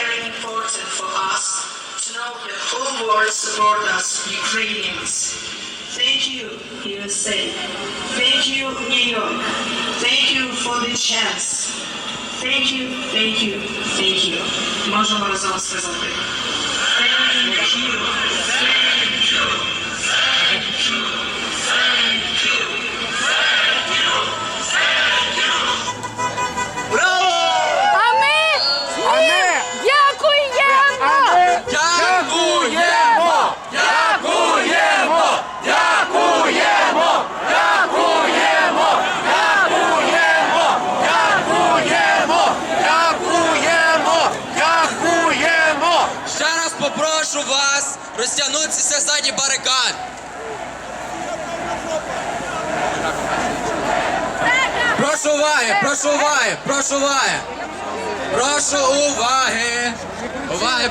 very important for us to know the whole world supports us Ukrainians. Thank you, USA. Thank you, New York. Thank you for the chance. Thank you, thank you, thank you. Можемо разом сказати. прошу вас розтягнутися задні барикад. Прошу уваги, прошу уваги, прошу уваги. Прошу уваги. Уваги.